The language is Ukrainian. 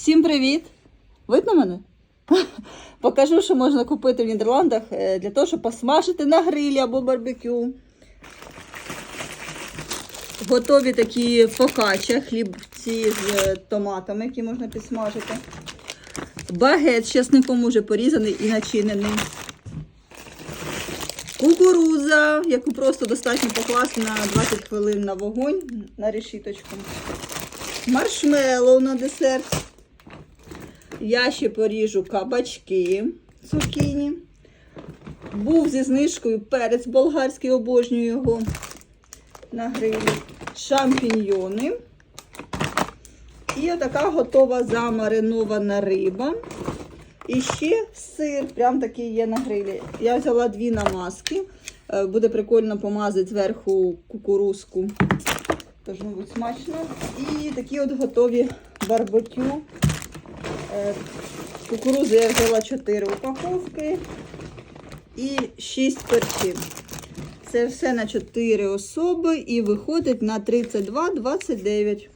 Всім привіт! Видно мене? Покажу, що можна купити в Нідерландах е, для того, щоб посмажити на грилі або барбекю. Готові такі фокача, хлібці з е, томатами, які можна підсмажити. Багет з чесником уже порізаний і начинений. Кукуруза, яку просто достатньо покласти на 20 хвилин на вогонь на решіточку. Маршмеллоу на десерт. Я ще поріжу кабачки цукіні. Був зі знижкою перець болгарський, обожнюю його на грилі. Шампіньйони. І отака готова замаринована риба. І ще сир, прям такий є на грилі. Я взяла дві намазки. Е, Буде прикольно помазати зверху кукурузку. Тож, мабуть, смачно. І такі от готові барбекю. Е, Кукурузи я взяла 4 упаковки і 6 перчин. Це все на 4 особи і виходить на 32,29.